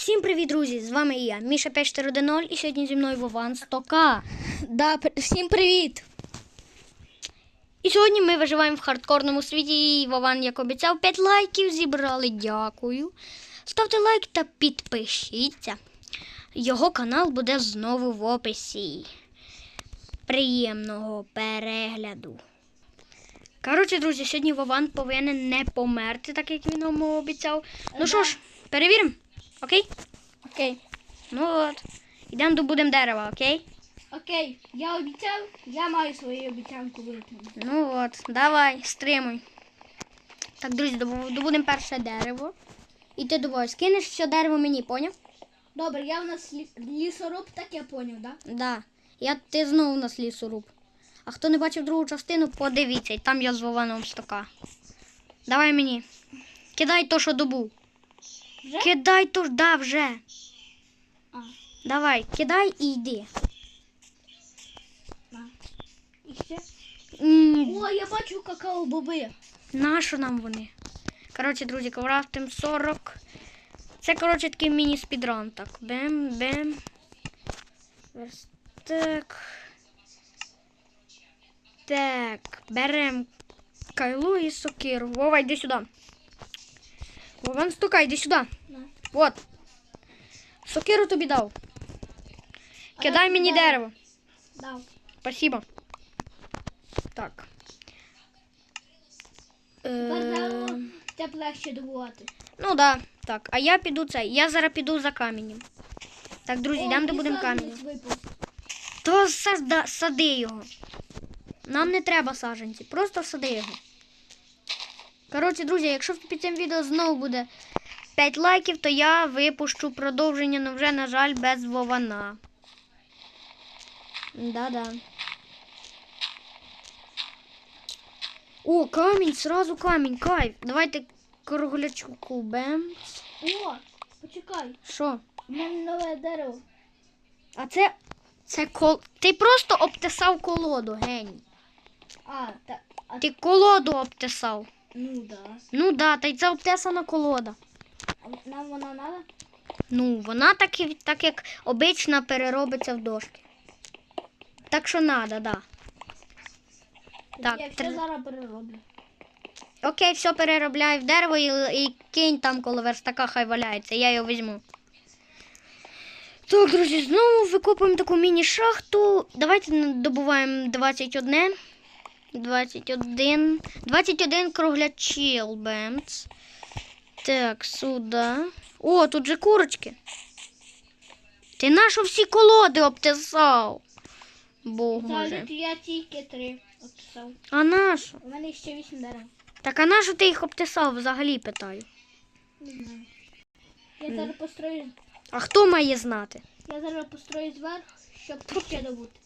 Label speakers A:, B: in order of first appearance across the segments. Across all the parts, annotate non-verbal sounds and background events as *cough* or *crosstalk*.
A: Всім привіт, друзі! З вами я, Міша 5410 і сьогодні зі мною Вован 100К.
B: Да, всім привіт!
A: І сьогодні ми виживаємо в хардкорному світі. І Вован, як обіцяв, 5 лайків зібрали. Дякую. Ставте лайк та підпишіться. Його канал буде знову в описі. Приємного перегляду. Коротше, друзі, сьогодні Вован повинен не померти, так як він нам обіцяв. Ну що ж, перевіримо? Окей?
B: Окей.
A: Ну от. Йдемо добудемо дерева, окей?
B: Окей, я обіцяв, я маю свою обіцянку виконати.
A: Ну от, давай, стримуй. Так, друзі, добудемо перше дерево. І ти добувай, скинеш все дерево мені, поняв?
B: Добре, я в нас лі- лісоруб, так я поняв, да?
A: Да. Я, ти знову у нас лісоруб. А хто не бачив другу частину, подивіться, і там я з Вованом стока. Давай мені. Кидай то, що добув.
B: Вже?
A: Кидай да, вже.
B: А,
A: Давай, кидай і йди.
B: а. І ще?
A: М,
B: О, я бачу какао-боби.
A: Нащо нам вони? Коротше, друзі, крафтим 40. Це, коротше, такий міні-спідран. Так, бем, бем. Верстак. Так, берем кайлу і сокиру. Вова, йди сюди. Вован, стукай, йди сюди.
B: На.
A: От. Сокиру тобі дав. Кидай мені
B: кидаю.
A: дерево.
B: Дав.
A: Спасибо. Так. Е,
B: дерево легше добувати.
A: Ну да, так. А я піду цей. Я зараз піду за каменем. Так, друзі, йдемо де будемо камінь. То сада, сади його. Нам не треба саджанці, просто сади його. Коротше, друзі, якщо під цим відео знову буде 5 лайків, то я випущу продовження, але вже, на жаль, без Вована. Да-да. О, камінь, сразу камінь, кайф. Давайте круглячку бем.
B: О, почекай,
A: Що?
B: у мене нове дерево.
A: А це. Це кол. Ти просто обтесав колоду, геній.
B: А, так, а,
A: Ти колоду обтесав.
B: Ну да.
A: Ну да, та й це обтесана колода.
B: А нам вона надо?
A: Ну, вона так, і, так як обична переробиться в дошки. Так що надо, да. Так,
B: я все зараз перероблю.
A: Окей, все переробляй в дерево і, і кинь там коло верстака, хай валяється, я його візьму. Так, друзі, знову викопуємо таку міні-шахту. Давайте н- добуваємо 21. 21. 21 круглячил, бемц. Так, сюди. О, тут же курочки. Ти нашу всі колоди обтесав. Богу
B: я тільки три описав.
A: А нашу?
B: У мене ще вісім дерев.
A: Так а нашу ти їх обтесав, взагалі питаю.
B: Не знаю. Я зараз построю.
A: А хто має знати?
B: Я зараз построю зверху, щоб ще добути.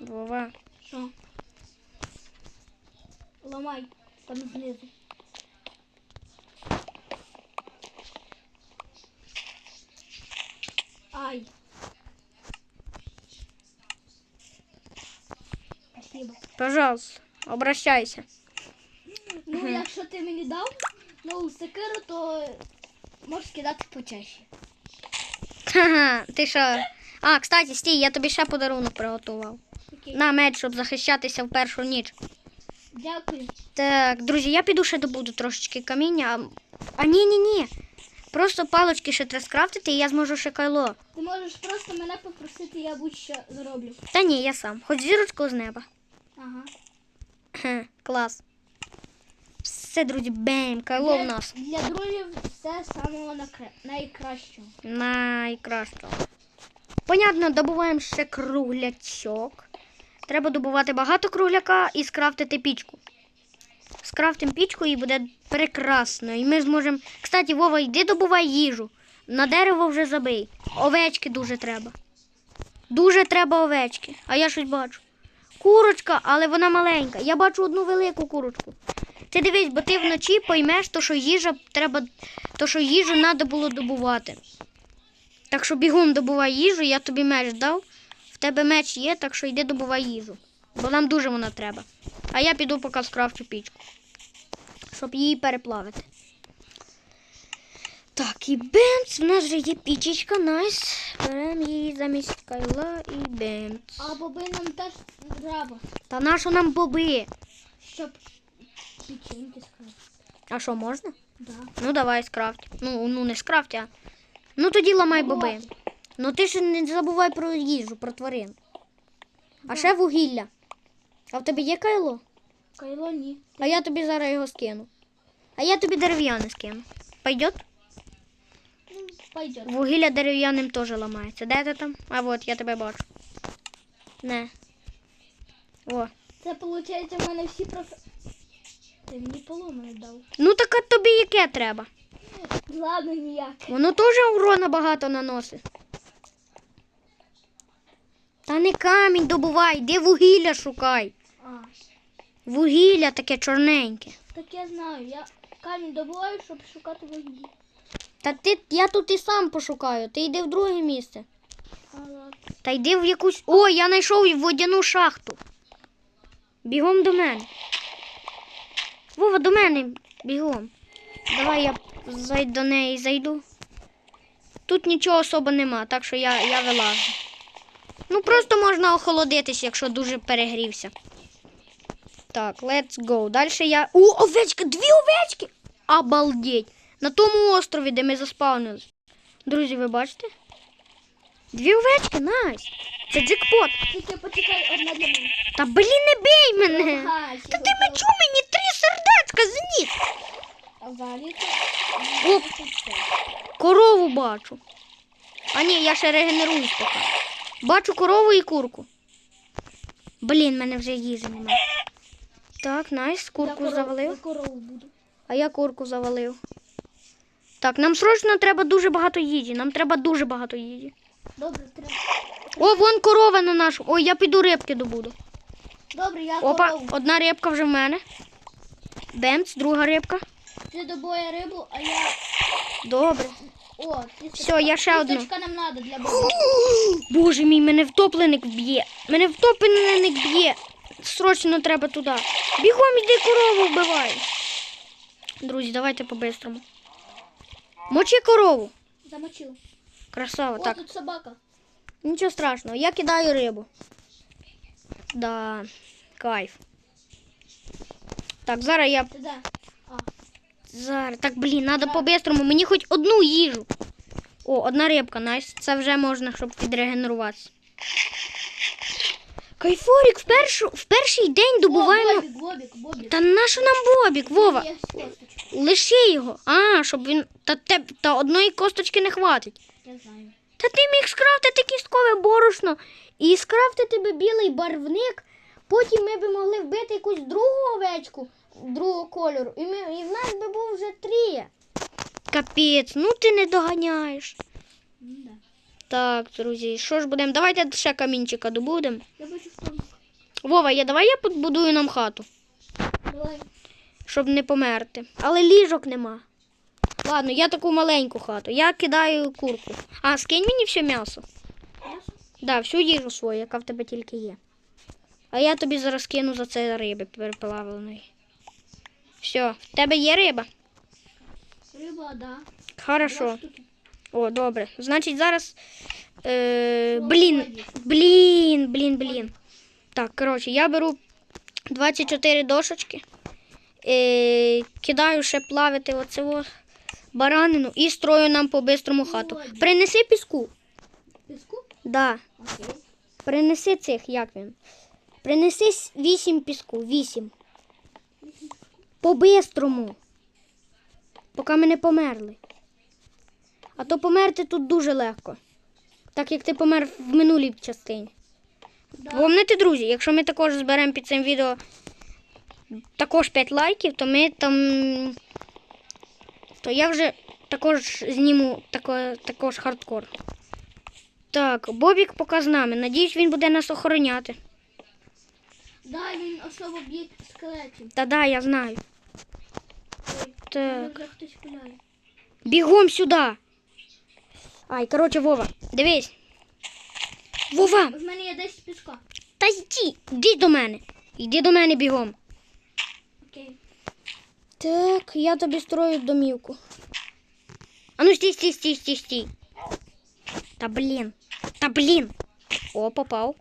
A: Вова.
B: Що? Ламай там знизу. Ай. Спасибо.
A: Пожалуйста, обращайся.
B: Ну, якщо ти мені дав нову секиру, то можеш кидати почаще.
A: Ха-ха, ти що? А, кстати, стій, я тобі ще подарунок приготував. На меч, щоб захищатися в першу ніч.
B: Дякую.
A: Так, друзі, я піду ще добуду трошечки каміння. А, а ні, ні, ні. Просто палочки ще треба скрафтити, і я зможу ще кайло.
B: Ти можеш просто мене попросити, я будь-що зроблю.
A: Та ні, я сам. Хоч зірочку з неба.
B: Ага.
A: Хе, клас. Все, друзі, бем, кайло в нас.
B: Для друзів все самого накра- найкращого.
A: Найкращого. Понятно, добуваємо ще круглячок. Треба добувати багато кругляка і скрафтити пічку. Скрафтимо пічку і буде прекрасно. І ми зможемо. Кстати, Вова, йди добувай їжу. На дерево вже забий. Овечки дуже треба. Дуже треба овечки. А я щось бачу. Курочка, але вона маленька. Я бачу одну велику курочку. Ти дивись, бо ти вночі поймеш, то що їжа треба, то що їжу треба було добувати. Так що бігом добувай їжу, я тобі меч дав. Тебе меч є, так що йди добувай їжу. Бо нам дуже вона треба. А я піду поки скрафчу пічку. щоб її переплавити. Так, і бемц. В нас вже є пічечка, найс. Беремо її замість кайла і бемц.
B: А боби нам теж треба,
A: Та нащо нам боби?
B: щоб печеньки скраб.
A: А що, можна?
B: Да.
A: Ну давай скрафт. Ну, ну не скрафт, а. Ну тоді ламай боби. Ну ти ж не забувай про їжу, про тварин. А ще вугілля. А в тебе є кайло?
B: Кайло ні.
A: А я тобі зараз його скину. А я тобі дерев'яне скину. Пойдет?
B: Пойдет.
A: Вугілля дерев'яним теж ламається. Де ти там? А от я тебе бачу. Не. О.
B: Це виходить, в мене всі проф... Ти мені поломане дав.
A: Ну так а тобі яке треба?
B: Ладно, ніяк.
A: Воно теж урона багато наносить. Та не камінь добувай, йди вугілля шукай.
B: А,
A: Вугілля таке чорненьке.
B: так я знаю. Я камінь добуваю, щоб шукати вугілля.
A: Та ти, я тут і сам пошукаю, ти йди в друге місце.
B: А.
A: Та йди в якусь. О, я знайшов водяну шахту. Бігом до мене. Вова, до мене бігом. Давай я зай- до неї зайду. Тут нічого особо нема, так що я, я вилажу. Ну просто можна охолодитись, якщо дуже перегрівся. Так, let's go. Далі я. О, овечка! Дві овечки! Обалдеть! На тому острові, де ми заспавнились. Друзі, ви бачите? Дві овечки, найс. Це джекпот.
B: Тільки почекай одна для мене.
A: Та блін, не бий мене.
B: Ага,
A: Та ти мечу мені три сердечка зніс. Оп. Корову бачу. А ні, я ще регенеруюсь поки. Бачу корову і курку. Блін, мене вже їжі немає. Так, найс, курку завалив.
B: корову буду.
A: А я курку завалив. Так, нам срочно треба дуже багато їжі. Нам треба дуже багато їжі.
B: Добре, треба.
A: О, вон корова на нашу. Ой, я піду рибки добуду.
B: Добре, я
A: Опа,
B: корову.
A: одна рибка вже в мене. Бемц, друга рибка.
B: Ти добує рибу, а я.
A: Добре.
B: О.
A: Все, я ще одну.
B: Нам треба для бобу. *gasps*
A: Боже мій, мене втопленик б'є. Мене втопленик б'є. Срочно треба туди. Бігом йди корову вбивай. Друзі, давайте по-бистрому. Мочи корову.
B: Замочив.
A: Красава.
B: О,
A: Так,
B: тут собака.
A: нічого страшного. Я кидаю рибу. Да, кайф. Так, зараз я.
B: Ти де? А,
A: Зараз. Так, блін, треба по-бистрому. Мені хоч одну їжу. О, одна рибка, найс. Це вже можна, щоб відрегенеруватися. Кайфорік, в, першу, в перший день добуваємо.
B: О, бобік, бобік, бобік.
A: Та нащо нам бобік, Вова? Лиши його. А, щоб він. Та, те... та одної косточки не хватить.
B: Я знаю.
A: Та ти міг скрафтити кісткове борошно і скрафтити би білий барвник. Потім ми б могли вбити якусь другу овечку другого кольору. І, ми, і в нас би був вже три. Капець, ну ти не доганяєш.
B: М-да.
A: Так, друзі, що ж будемо? Давайте ще камінчика добудемо.
B: Я бачу.
A: Вова, я давай я побудую нам хату,
B: Давай.
A: щоб не померти. Але ліжок нема. Ладно, я таку маленьку хату. Я кидаю курку. А, скинь мені все м'ясо.
B: М'ясо?
A: Да, всю їжу свою, яка в тебе тільки є. А я тобі зараз кину за це риби переплавленої. Все, в тебе є риба?
B: Риба, да.
A: Хорошо. О, добре. Значить, зараз. Е, блін, блін, блін, блін. Так, коротше, я беру 24 дошечки. Е, кидаю ще плавити оце баранину і строю нам по-бистрому хату. Принеси піску.
B: Піску?
A: Да.
B: Окей.
A: Принеси цих, як він? Принеси с- вісім піску, вісім. По-бистрому. Поки ми не померли. А то померти тут дуже легко. Так як ти помер в минулій частині.
B: Да.
A: Помните, друзі, якщо ми також зберемо під цим відео також 5 лайків, то ми там. То я вже також зніму тако, також хардкор. Так, Бобік поки з нами. Надіюсь, він буде нас охороняти.
B: Да, він особо б'є скелетів.
A: Та да, я знаю.
B: Ой,
A: Так.
B: мене вже хтось пуляє.
A: Бігом сюди. Ай, коротше, Вова, дивись. Вова,
B: В мене є 10 піска.
A: та йди, йди до мене. Йди до мене бігом.
B: Окей.
A: Так, я тобі строю домівку. А ну стій, стій, стій, стій, стій. Та блін. Та блін. О, попав.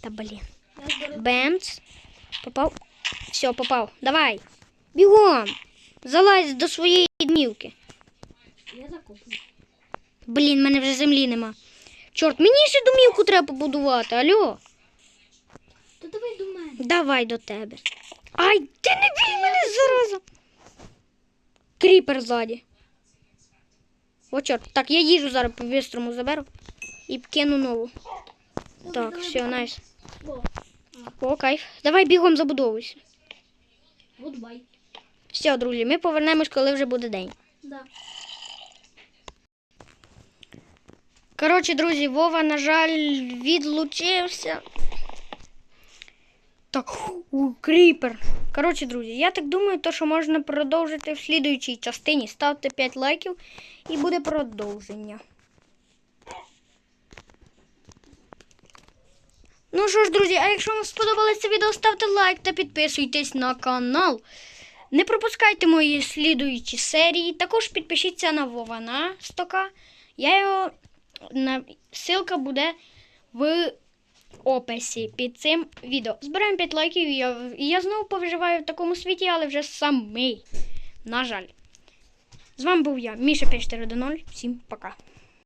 A: Та блін.
B: Я зберу.
A: Бемц. Попав. Все, попав. Давай. Бігом. Залазь до своєї домівки.
B: Я закоплю.
A: Блін, мене вже землі нема. Чорт, мені ще домівку треба побудувати. Алло.
B: То давай до мене.
A: Давай до тебе. Ай, ти не бій мене зараза. Кріпер ззаді. О, чорт. Так, я їжу зараз по бистрому заберу і кину нову. Так, все, найс.
B: О,
A: кайф. Давай бігом забудовуйся.
B: гудбай.
A: Все, друзі, ми повернемось, коли вже буде день.
B: Да.
A: Коротше, друзі, Вова, на жаль, відлучився. Так, у, кріпер. Коротше, друзі, я так думаю, то, що можна продовжити в слідуючій частині. Ставте 5 лайків і буде продовження. Ну що ж, друзі, а якщо вам сподобалось це відео, ставте лайк та підписуйтесь на канал. Не пропускайте мої слідуючі серії. Також підпишіться на Вована Стока. Я його на ссылка буде в описі під цим відео. Збираємо 5 лайків, і я, я знову повиживаю в такому світі, але вже самий. На жаль. З вами був я, Міша 540. Всім пока.